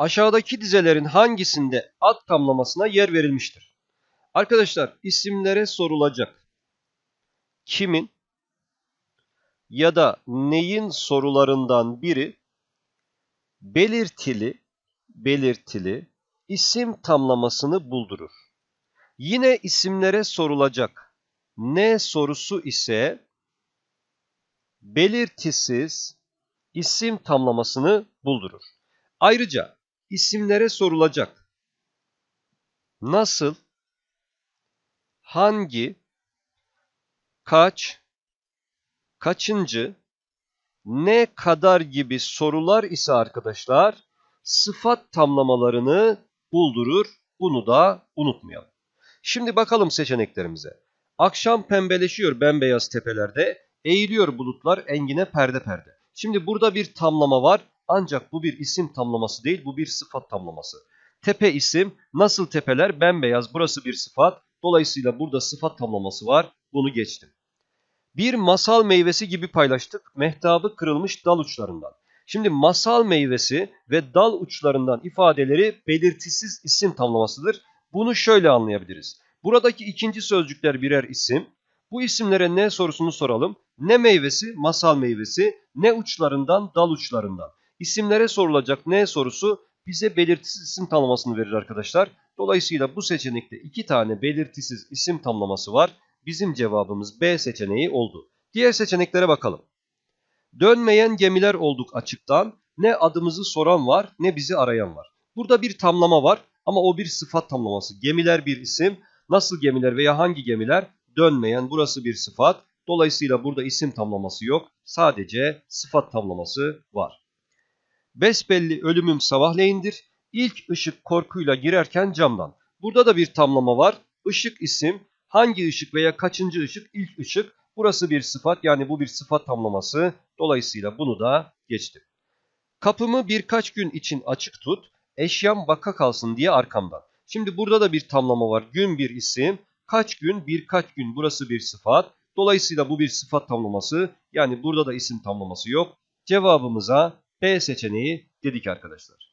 Aşağıdaki dizelerin hangisinde ad tamlamasına yer verilmiştir? Arkadaşlar isimlere sorulacak. Kimin ya da neyin sorularından biri belirtili belirtili isim tamlamasını buldurur. Yine isimlere sorulacak. Ne sorusu ise belirtisiz isim tamlamasını buldurur. Ayrıca isimlere sorulacak. Nasıl, hangi, kaç, kaçıncı, ne kadar gibi sorular ise arkadaşlar sıfat tamlamalarını buldurur. Bunu da unutmayalım. Şimdi bakalım seçeneklerimize. Akşam pembeleşiyor bembeyaz tepelerde, eğiliyor bulutlar engine perde perde. Şimdi burada bir tamlama var ancak bu bir isim tamlaması değil bu bir sıfat tamlaması. Tepe isim, nasıl tepeler bembeyaz burası bir sıfat. Dolayısıyla burada sıfat tamlaması var. Bunu geçtim. Bir masal meyvesi gibi paylaştık mehtabı kırılmış dal uçlarından. Şimdi masal meyvesi ve dal uçlarından ifadeleri belirtisiz isim tamlamasıdır. Bunu şöyle anlayabiliriz. Buradaki ikinci sözcükler birer isim. Bu isimlere ne sorusunu soralım. Ne meyvesi? Masal meyvesi. Ne uçlarından? Dal uçlarından. İsimlere sorulacak ne sorusu bize belirtisiz isim tamlamasını verir arkadaşlar. Dolayısıyla bu seçenekte iki tane belirtisiz isim tamlaması var. Bizim cevabımız B seçeneği oldu. Diğer seçeneklere bakalım. Dönmeyen gemiler olduk açıktan. Ne adımızı soran var ne bizi arayan var. Burada bir tamlama var ama o bir sıfat tamlaması. Gemiler bir isim. Nasıl gemiler veya hangi gemiler? Dönmeyen burası bir sıfat. Dolayısıyla burada isim tamlaması yok. Sadece sıfat tamlaması var. Besbelli ölümüm sabahleyindir. İlk ışık korkuyla girerken camdan. Burada da bir tamlama var. Işık isim. Hangi ışık veya kaçıncı ışık? İlk ışık. Burası bir sıfat yani bu bir sıfat tamlaması. Dolayısıyla bunu da geçtim. Kapımı birkaç gün için açık tut. Eşyam vaka kalsın diye arkamdan. Şimdi burada da bir tamlama var. Gün bir isim. Kaç gün? Birkaç gün. Burası bir sıfat. Dolayısıyla bu bir sıfat tamlaması. Yani burada da isim tamlaması yok. Cevabımıza B seçeneği dedik arkadaşlar.